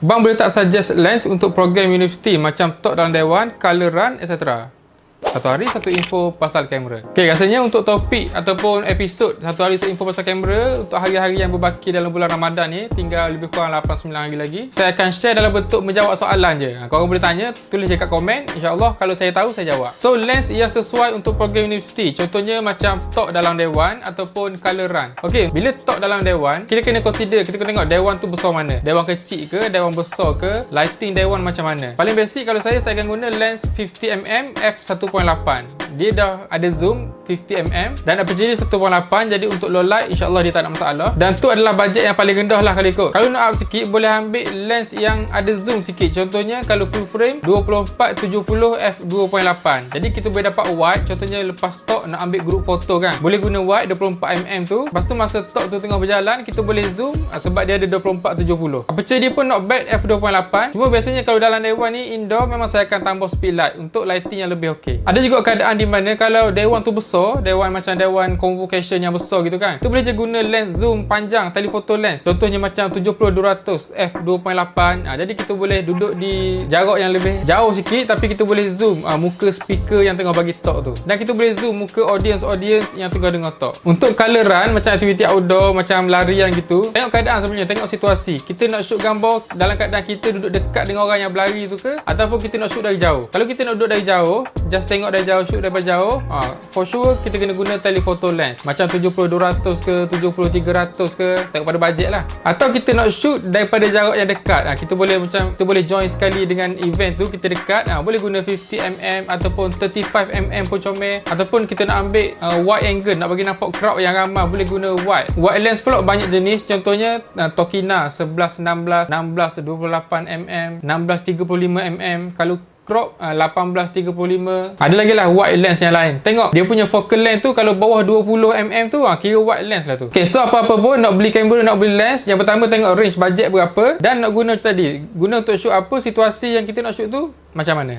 Bang boleh tak suggest lens untuk program universiti macam talk dalam dewan, color run, etc. Satu hari satu info pasal kamera. Okey, rasanya untuk topik ataupun episod satu hari satu info pasal kamera untuk hari-hari yang berbaki dalam bulan Ramadan ni tinggal lebih kurang 8 9 hari lagi. Saya akan share dalam bentuk menjawab soalan je. Ha, korang boleh tanya, tulis je kat komen. InsyaAllah kalau saya tahu saya jawab. So lens yang sesuai untuk program universiti. Contohnya macam talk dalam dewan ataupun color run. Okey, bila talk dalam dewan, kita kena consider, kita kena tengok dewan tu besar mana. Dewan kecil ke, dewan besar ke, lighting dewan macam mana. Paling basic kalau saya saya akan guna lens 50mm f1.8. Dia dah ada zoom 50mm dan aperture dia 1.8 jadi untuk low light insya-Allah dia tak ada masalah. Dan tu adalah bajet yang paling rendah lah kalau ikut. Kalau nak up sikit boleh ambil lens yang ada zoom sikit. Contohnya kalau full frame 24 70 f2.8. Jadi kita boleh dapat wide contohnya lepas talk nak ambil group foto kan. Boleh guna wide 24mm tu. Lepas tu masa talk tu tengah berjalan kita boleh zoom ah, sebab dia ada 24 70. Aperture dia pun not bad f2.8. Cuma biasanya kalau dalam dewan ni indoor memang saya akan tambah speed light untuk lighting yang lebih okey. Ada juga keadaan di mana kalau dewan tu besar, dewan macam dewan convocation yang besar gitu kan. Tu boleh je guna lens zoom panjang telephoto lens. Contohnya macam 70 200 f2.8. Ha, jadi kita boleh duduk di jarak yang lebih jauh sikit tapi kita boleh zoom ha, muka speaker yang tengah bagi talk tu. Dan kita boleh zoom muka audience-audience yang tengah dengar talk. Untuk color run macam aktiviti outdoor macam larian gitu. Tengok keadaan sebenarnya, tengok situasi. Kita nak shoot gambar dalam keadaan kita duduk dekat dengan orang yang berlari tu ke ataupun kita nak shoot dari jauh. Kalau kita nak duduk dari jauh, just tengok dari jauh shoot daripada jauh ha, for sure kita kena guna telephoto lens. Macam 70-200 ke 70-300 ke tengok pada bajet lah. Atau kita nak shoot daripada jarak yang dekat. Ha, kita boleh macam kita boleh join sekali dengan event tu kita dekat. Ha, boleh guna 50mm ataupun 35mm pun comel. Ataupun kita nak ambil uh, wide angle nak bagi nampak crowd yang ramai boleh guna wide. Wide lens pula banyak jenis. Contohnya uh, Tokina 11-16 16-28mm 16-35mm kalau crop uh, 1835 ada lagi lah wide lens yang lain. Tengok dia punya focal length tu kalau bawah 20mm tu uh, kira wide lens lah tu. Ok so apa-apa pun nak beli kamera nak beli lens yang pertama tengok range budget berapa dan nak guna tadi. Guna untuk shoot apa situasi yang kita nak shoot tu macam mana